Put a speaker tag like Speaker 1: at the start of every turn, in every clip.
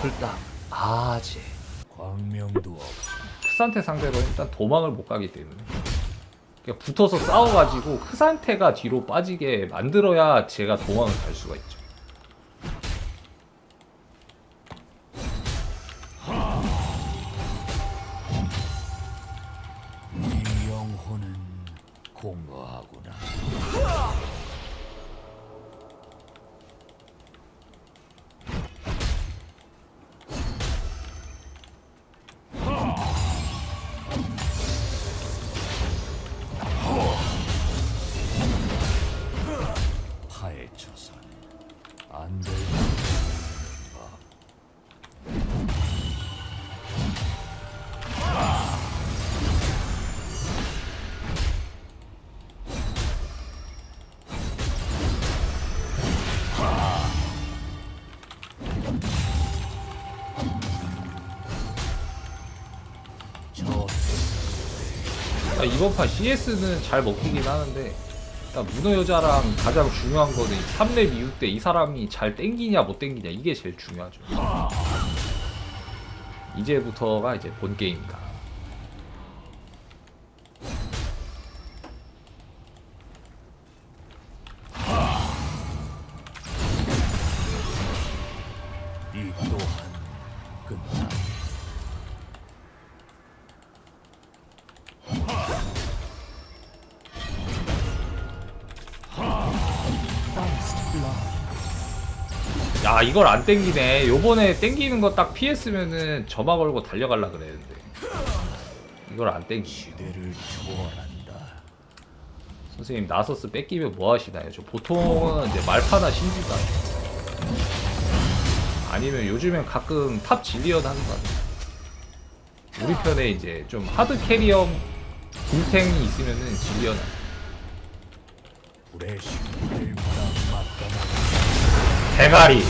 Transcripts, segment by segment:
Speaker 1: 풀딱 아재
Speaker 2: 광명도 없.
Speaker 1: 크산테 상대로 일단 도망을 못 가기 때문에. 그러니까 붙어서 싸워가지고 크산테가 뒤로 빠지게 만들어야 제가 도망을 갈 수가 있죠 이번 판 CS는 잘 먹히긴 하는데 문어 여자랑 가장 중요한 거는 3렙 이후 때 이 사람이 잘 땡기냐 못 땡기냐 이게 제일 중요하죠. 이제부터가 이제 본 게임이다 야 이걸 안 땡기네 요번에 땡기는 거 딱 피했으면은 점화 걸고 달려갈라 그랬는데 이걸 안 땡기
Speaker 2: 시대를 초월한다.
Speaker 1: 선생님 나서스 뺏기면 뭐 하시나요? 저 보통은 이제 말파나 신지다 아니면 요즘엔 가끔 탑 진리언 하는 거 같아요 우리 편에 이제 좀 하드 캐리형 굴탱이 있으면은 하죠.
Speaker 2: 불의 맞다나
Speaker 1: 대가리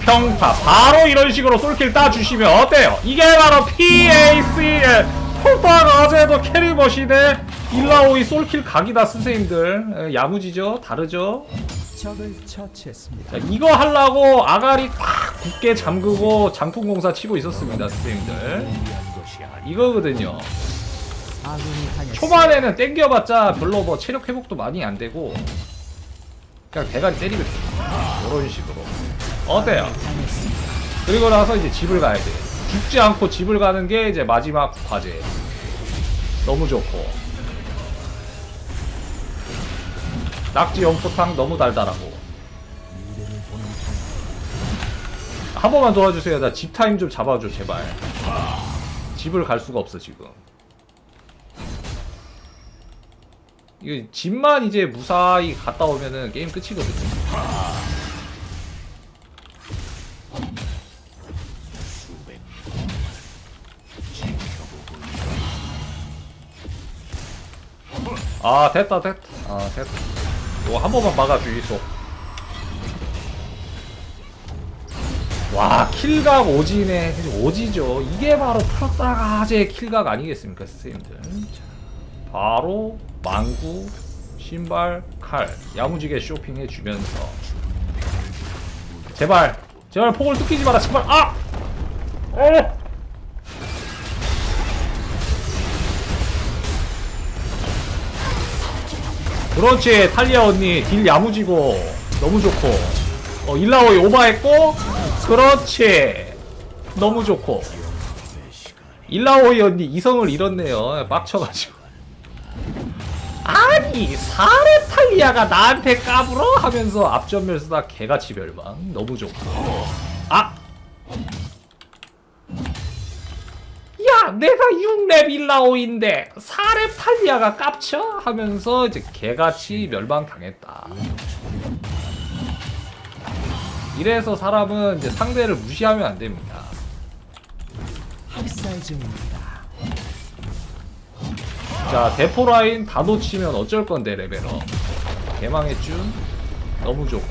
Speaker 1: 평타 바로 이런 식으로 솔킬 따주시면 어때요? 이게 바로 PAC의 폴딱 어제도 캐리버시 대 일라오이 솔킬 각이다 선생님들 에, 야무지죠? 다르죠? 자, 이거 하려고 아가리 딱 굳게 잠그고 장풍공사 치고 있었습니다 선생님들. 이거거든요. 초반에는 땡겨봤자 별로 뭐 체력 회복도 많이 안 되고 그냥 대가리 때리면 돼요 이런 식으로 어때요? 그리고 나서 이제 집을 가야 돼. 죽지 않고 집을 가는 게 이제 마지막 과제. 너무 좋고. 낙지 연포탕 너무 달달하고. 한 번만 도와주세요. 나 집 타임 좀 잡아줘, 제발. 집을 갈 수가 없어, 지금. 이거 집만 이제 무사히 갔다 오면은 게임 끝이거든요. 아, 됐다, 됐다. 아, 됐다. 이거 한 번만 막아주이소. 와, 킬각 오지네. 오지죠. 이게 바로 프로따가제 킬각 아니겠습니까, 선생님들. 자, 바로 망구, 신발, 칼. 야무지게 쇼핑해주면서. 제발, 제발 폭을 뜯기지 마라, 제발. 아! 어! 그렇지 탈리아 언니 딜 야무지고 너무 좋고 어 일라오이 오바했고 그렇지. 너무 좋고. 일라오이 언니 이성을 잃었네요. 빡쳐가지고. 아니 사레 탈리아가 나한테 까불어? 하면서 앞전멸 쓰다 개같이 멸망. 너무 좋고 내가 6렙 일라오인데 4렙 탈리아가 깝쳐? 하면서 이제 개같이 멸망당했다. 이래서 사람은 이제 상대를 무시하면 안 됩니다.
Speaker 3: 학살 중입니다.
Speaker 1: 자, 대포 라인 다 놓치면 어쩔 건데, 레벨업. 개망했쥬? 너무 좋고.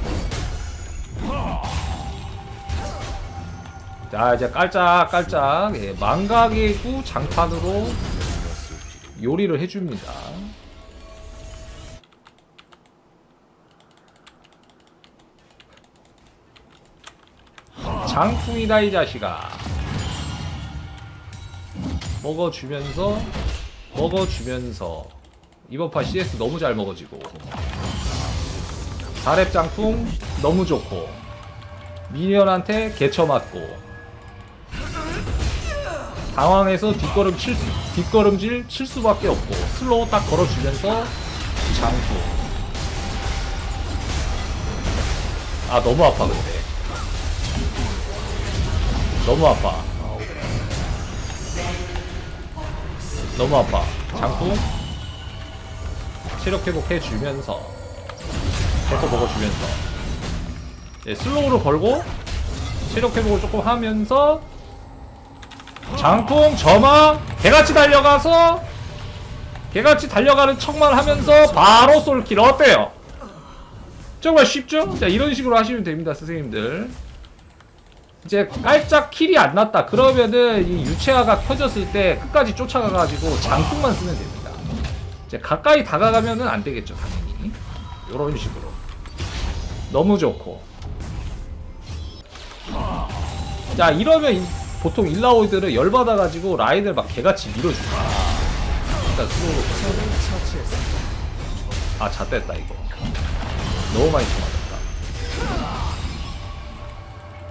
Speaker 1: 자, 이제 깔짝 깔짝, 예, 망각이고 장판으로 요리를 해줍니다. 장풍이다 이 자식아. 먹어주면서 먹어주면서. 이번 판 CS 너무 잘 먹어지고. 4렙 장풍 너무 좋고. 미니언한테 개쳐 맞고 당황해서 뒷걸음 칠 수, 뒷걸음질 칠 수밖에 없고 슬로우 딱 걸어주면서 장풍 아 너무 아파 근데. 너무 아파. 너무 아파. 장풍? 체력 회복해 주면서 대포 먹어주면서. 예, 슬로우로 걸고 체력 회복을 조금 하면서 장풍 점화 개같이 달려가서 개같이 달려가는 척만 하면서 바로 솔킬. 어때요? 정말 쉽죠? 자 이런 식으로 하시면 됩니다 선생님들. 이제 깔짝 킬이 안 났다. 그러면은 이 유체화가 켜졌을 때 끝까지 쫓아가가지고 장풍만 쓰면 됩니다. 이제 가까이 다가가면은 안 되겠죠 당연히. 요런 식으로. 너무 좋고. 자 이러면 이- 보통 일라오이들은 열받아가지고 라인을 막 개같이 밀어줍니다 일단
Speaker 3: 처치했습니다.
Speaker 1: 아 잣됐다 이거. 너무 많이 쳐맞았다.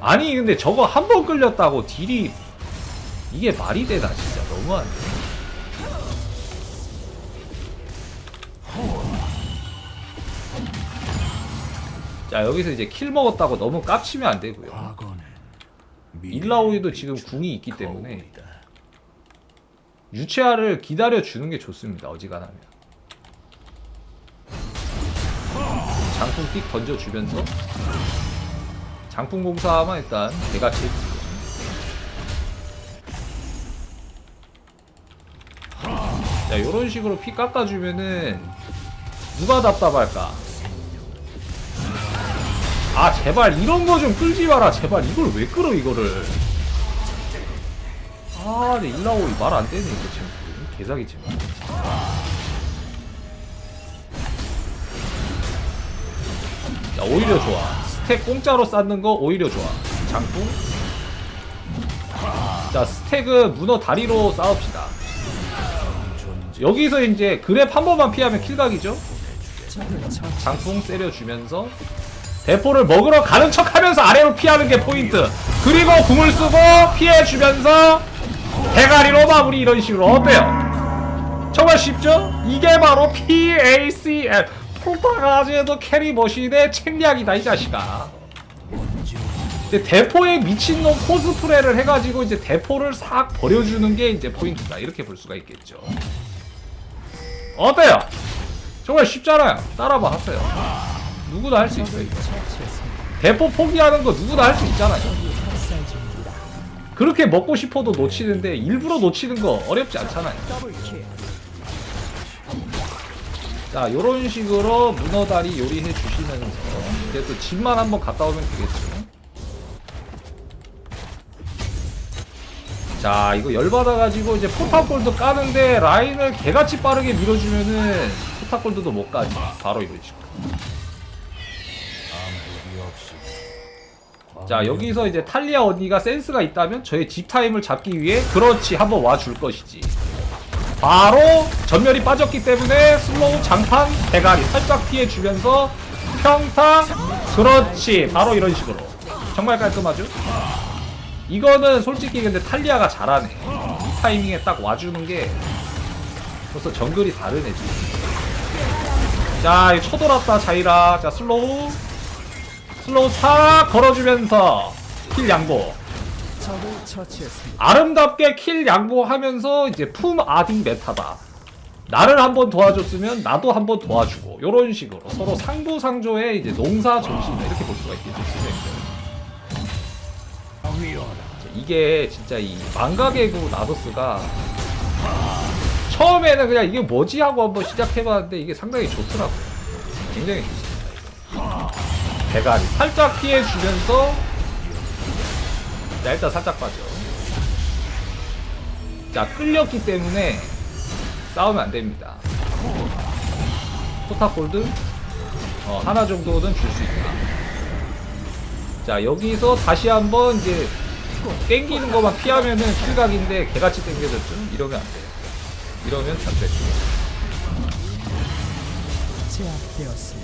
Speaker 1: 아니 근데 저거 한 번 끌렸다고 딜이 이게 말이 되나 진짜. 너무하네 자 여기서 이제 킬 먹었다고 너무 깝치면 안 되고요
Speaker 2: 과거는
Speaker 1: 일라오이도 지금 궁이 있기 때문에 유체화를 기다려 주는 게 좋습니다. 어지간하면. 장풍 띡 던져 주면서 장풍 공사만 일단 개같이 해주고. 자, 요런 식으로 피 깎아주면은 누가 답답할까? 아, 제발 이런 거 좀 끌지 마라. 제발 이걸 왜 끌어 이거를? 아, 네, 일라오이 말 안 되네, 이거 지금. 개사기 지금. 자, 오히려 좋아. 스택 공짜로 쌓는 거 오히려 좋아. 장풍. 자, 스택은 문어 다리로.
Speaker 2: 존재
Speaker 1: 여기서 이제 그랩 한 번만 피하면 킬각이죠? 장풍 때려주면서 대포를 먹으러 가는 척 하면서 아래로 피하는 게 포인트. 그리고 궁을 쓰고 피해주면서 대가리로 마무리 이런 식으로 어때요? 정말 쉽죠? 이게 바로 PACL 폴타가즈에도 캐리 머신의 책략이다 이 자식아. 이제 대포에 미친놈 코스프레를 해가지고 이제 대포를 싹 버려주는 게 이제 포인트다 이렇게 볼 수가 있겠죠. 어때요? 정말 쉽잖아요. 따라봐 하세요. 누구나 할 수 있어요. 대포 포기하는 거 누구나 할 수 있잖아요. 그렇게 먹고 싶어도 놓치는데 일부러 놓치는 거 어렵지 않잖아요. 자, 요런 식으로 문어다리 요리해 주시면서 이제 또 집만 한번 갔다 오면 되겠죠. 자, 이거 열받아가지고 이제 포탑골드 까는데 라인을 개같이 빠르게 밀어주면은 포탑골드도 못 가지. 바로 이런 식으로. 자 여기서 이제 탈리아 언니가 센스가 있다면 저의 집 타임을 잡기 위해 그렇지 한번 와 줄 것이지. 바로 전멸이 빠졌기 때문에 슬로우 장판 대가리 살짝 피해주면서 평타. 그렇지. 바로 이런 식으로. 정말 깔끔하죠? 이거는 솔직히 근데 탈리아가 잘하네. 이 타이밍에 딱 와주는 게 벌써 정글이 다르네 지금. 자 이거 쳐돌았다 자이라. 자 슬로우 슬로우 싹 걸어주면서 킬 양보. 아름답게 킬 양보하면서 이제 품 아딩 메타다 나를 한번 도와줬으면 나도 한번 도와주고 요런 식으로 서로 상부상조의 이제 농사 정신이다 이렇게 볼 수가 있겠죠 이게 진짜 이 망가개구 나서스가 처음에는 그냥 이게 뭐지 하고 한번 시작해봤는데 이게 상당히 좋더라고요 굉장히 좋습니다. 대가리 살짝 피해주면서 자 일단 살짝 빠져. 자 끌렸기 때문에 싸우면 안됩니다. 포탑 골드? 어, 하나 정도는 줄 수 있다. 자 여기서 다시 한번 이제 땡기는 것만 피하면은 킬각인데 개같이 땡겨졌죠? 이러면 안 돼요. 이러면 잡됐죠.
Speaker 3: 제압되었습니다.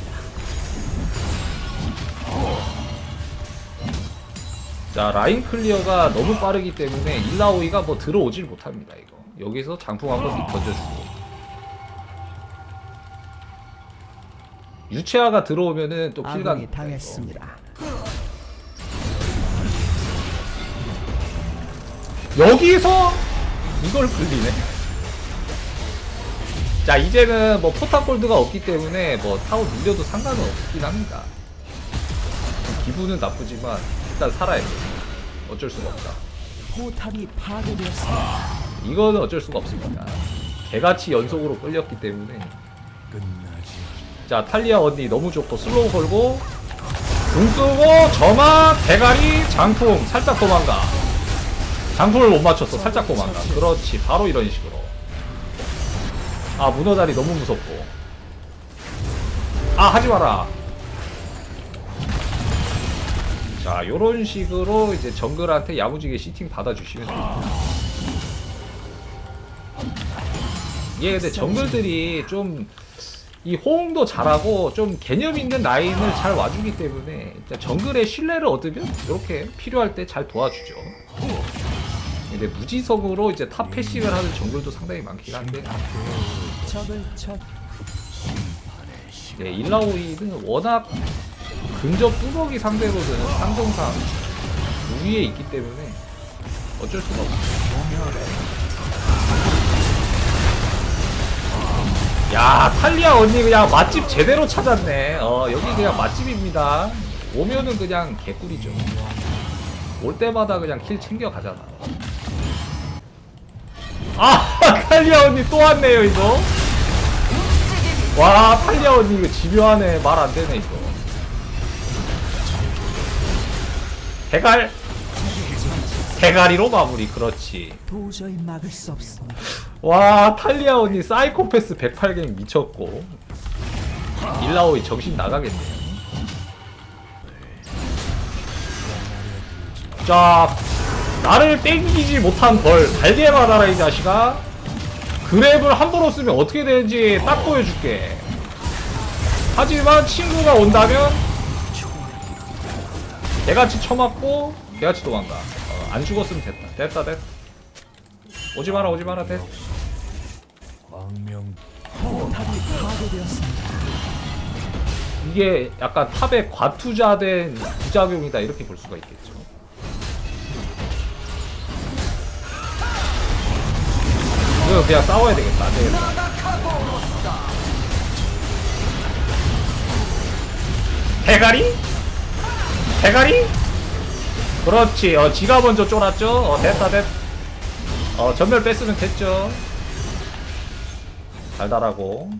Speaker 1: 자 라인 클리어가 너무 빠르기 때문에 일라오이가 뭐 들어오질 못합니다 이거 여기서 장풍 한번 던져주고 유채화가 들어오면은 또
Speaker 3: 아군이 당했습니다.
Speaker 1: 여기서 이걸 굴리네. 자 이제는 뭐 포탑 골드가 없기 때문에 뭐 타워 밀려도 상관은 없긴 합니다. 기분은 나쁘지만 일단 살아야 돼. 어쩔 수가 없다.
Speaker 3: 포탑이 파괴되었습니다.
Speaker 1: 이거는 어쩔 수가 없습니다. 개같이 연속으로 끌렸기 때문에.
Speaker 2: 끝나지
Speaker 1: 자 탈리아 언니 너무 좋고 슬로우 걸고 궁 쓰고 점화 대가리 장풍 살짝 도망가. 장풍을 못 맞췄어. 살짝 도망가. 그렇지. 바로 이런 식으로. 아 문어다리 너무 무섭고. 아 하지 마라 자 요런 식으로 이제 정글한테 야무지게 시팅 받아주시면 됩니다. 이게 근데 정글들이 좀 이 호응도 잘하고 좀 개념 있는 라인을 잘 와주기 때문에 일단 정글의 신뢰를 얻으면 이렇게 필요할 때 잘 도와주죠. 근데 무지성으로 이제 탑 패싱을 하는 정글도 상당히 많긴 한데. 이제 일라오이는 워낙 근접 뚜벅이 상대로는 상정상 우위에 있기 때문에 어쩔 수가 없어. 야 탈리아 언니 그냥 맛집 제대로 찾았네. 어 여기 그냥 맛집입니다. 오면은 그냥 개꿀이죠. 올 때마다 그냥 킬 챙겨 가잖아. 아 탈리아 언니 또 왔네요 이거. 와 탈리아 언니 이거 집요하네 말 안 되네 이거. 대갈? 대가리로 마무리 그렇지.
Speaker 3: 도저히 막을 수 없습니다.
Speaker 1: 와 탈리아 언니 사이코패스 108갱 미쳤고. 일라오이 정신 나가겠네요. 자 나를 땡기지 못한 벌. 달게 받아라 이 자식아. 그랩을 함부로 쓰면 어떻게 되는지 딱 보여줄게. 하지만 친구가 온다면 개같이 쳐맞고 개같이 도망가 어, 안 죽었으면 됐다 됐다 됐다 오지 마라 오지 마라 됐
Speaker 2: 광명.
Speaker 1: 이게 약간 탑에 과투자된 부작용이다 이렇게 볼 수가 있겠죠. 이거 그냥 싸워야 되겠다. 안 되겠다. 대가리? 대가리? 그렇지. 어, 지가 먼저 쫄았죠. 어, 됐다, 됐. 어, 전멸 뺐으면 됐죠. 달달하고.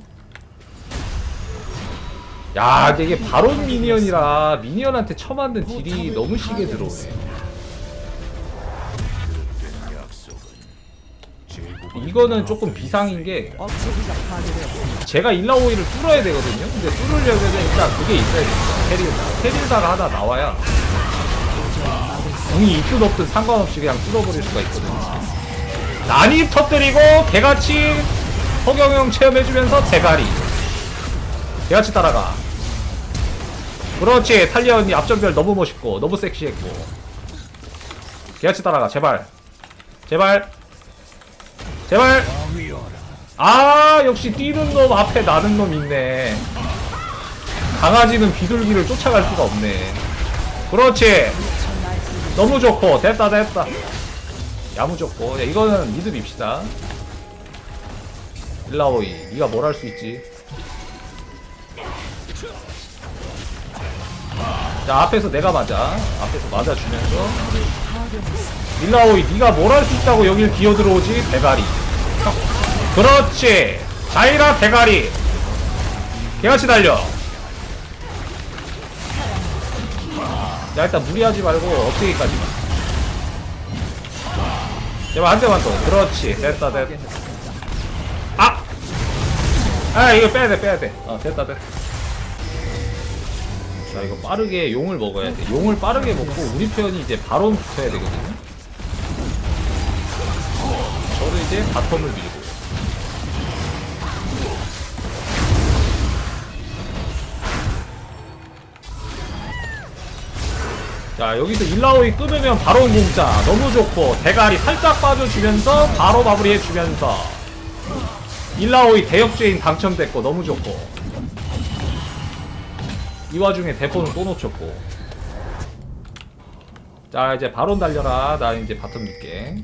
Speaker 1: 야, 근데 이게 바론 미니언이라 미니언한테 처맞는 딜이 너무 시게 들어오네. 이거는 조금 비상인 게.
Speaker 3: 제가
Speaker 1: 일라오이를 뚫어야 되거든요. 근데 뚫으려면 일단 그게 있어야 됩니다. 테릴다. 테릴다가 하나 나와야 궁이 있든 없든 상관없이 그냥 뚫어버릴 수가 있거든요. 난입 터뜨리고 개같이 허경영 체험해주면서 대가리. 개같이 따라가. 그렇지. 탈리아 언니 앞전별 너무 멋있고 너무 섹시했고. 개같이 따라가. 제발. 제발. 제발. 아 역시 뛰는 놈 앞에 나는 놈 있네. 강아지는 비둘기를 쫓아갈 수가 없네. 그렇지. 너무 좋고. 됐다 됐다. 야무졌고. 야, 이거는 밉시다. 일라오이 네가 뭘 할 수 있지 자 앞에서 내가 맞아. 앞에서 맞아주면서. 일라오이 네가 뭘 할 수 있다고 여길 기어들어오지? 대가리. 그렇지. 자이라 대가리. 개같이 달려. 야 일단 무리하지 말고 업데이까지만 제발 한 대만 더. 그렇지. 됐다 됐다. 아! 아 이거 빼야돼 빼야돼. 어 됐다 됐다 자 이거 빠르게 용을 먹어야 돼. 용을 빠르게 먹고 우리 편이 이제 바론 붙어야 되거든요. 저를 이제 바텀을 밀고. 자 여기서 일라오이 끊으면 바로 공짜. 너무 좋고. 대가리 살짝 빠져주면서 바로 마무리해주면서. 일라오이 대역죄인 당첨됐고 너무 좋고 이 와중에 대포는 또 놓쳤고 자 이제 바론 달려라 나 이제 바텀 밀게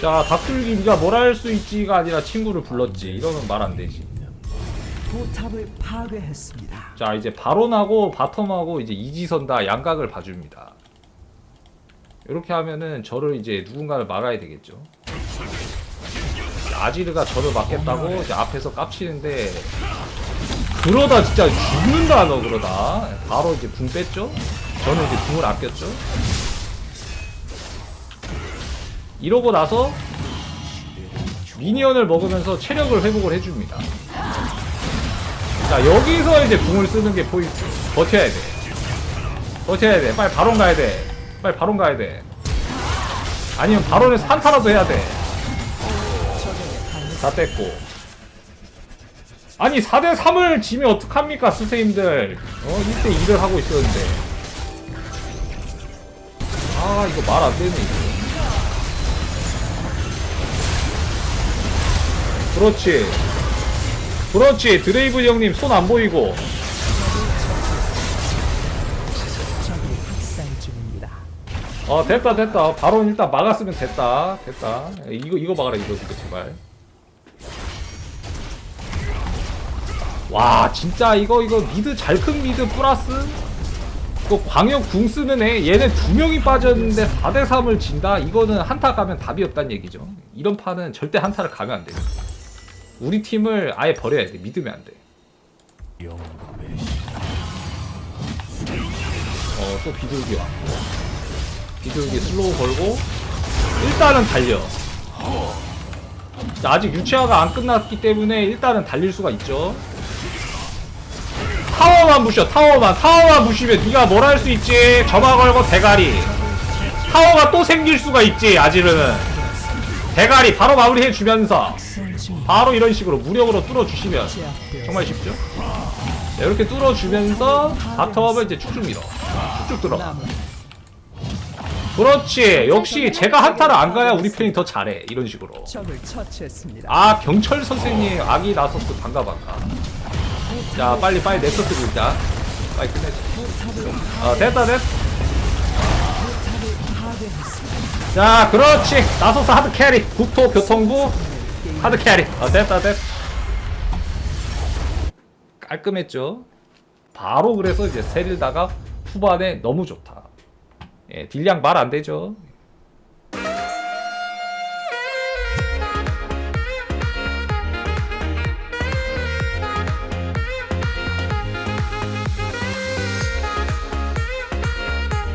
Speaker 1: 자 닭줄기 네가 뭘 할 수 있지가 아니라 친구를 불렀지 이러면 말 안 되지
Speaker 3: 포탑을 파괴했습니다.
Speaker 1: 자 이제 바론하고 바텀하고 이제 이지선 다 양각을 봐줍니다. 이렇게 하면은 저를 이제 누군가를 막아야 되겠죠. 아지르가 저를 막겠다고 이제 앞에서 깝치는데 그러다 진짜 죽는다 너 그러다. 바로 이제 궁 뺐죠. 저는 이제 궁을 아꼈죠. 이러고 나서 미니언을 먹으면서 체력을 회복을 해줍니다. 자 여기서 이제 궁을 쓰는 게 포인트. 버텨야 돼. 버텨야 돼. 빨리 바론 가야 돼. 빨리 바론 가야 돼. 아니면 바론에서 한타라도 해야 돼 다 뺐고. 아니 4대3을 지면 어떡합니까 스세임들? 어 1대2를 하고 있었는데. 아 이거 말 안 되네 이거. 그렇지. 그렇지. 드레이브 형님 손 안 보이고.
Speaker 3: 적이 학살 중입니다.
Speaker 1: 어 됐다 됐다. 바로 일단 막았으면 됐다. 됐다. 이거 이거 막아라 이거 이거 제발 와 진짜 이거 이거 미드 잘 큰 미드 플러스 이거 광역 궁 쓰는 애 얘네 두 명이 빠졌는데 4대 3을 진다 이거는 한타 가면 답이 없다는 얘기죠 이런 판은 절대 한타를 가면 안돼 우리 팀을 아예 버려야 돼 믿으면 안돼
Speaker 2: 영겁의
Speaker 1: 어, 또 비둘기 왔고. 비둘기 슬로우 걸고, 일단은 달려. 자, 아직 유치화가 안 끝났기 때문에 일단은 달릴 수가 있죠. 타워만 부셔, 타워만. 타워만 부시면 네가 뭘 할 수 있지? 점화 걸고 대가리. 타워가 또 생길 수가 있지, 아지르는. 대가리 바로 마무리해주면서, 바로 이런 식으로 무력으로 뚫어주시면. 정말 쉽죠? 자, 이렇게 뚫어주면서 바텀을 이제 쭉쭉 밀어. 쭉쭉.
Speaker 3: 남은
Speaker 1: 그렇지. 역시 제가 한타를 안 가야 우리 편이 더 잘해. 이런 식으로. 아 경철 선생님 아기 나서스 반가 반가. 자 빨리 빨리 넥서스 밀자. 빨리 끝내자. 어 됐다 됐.
Speaker 3: 포탑을 파괴했습니다.
Speaker 1: 자 그렇지. 나서스 하드 캐리. 국토 교통부 하드 캐리. 어 됐다 됐. 깔끔했죠. 바로 그래서 이제 세릴다가 후반에 너무 좋다. 예, 딜량 말 안 되죠.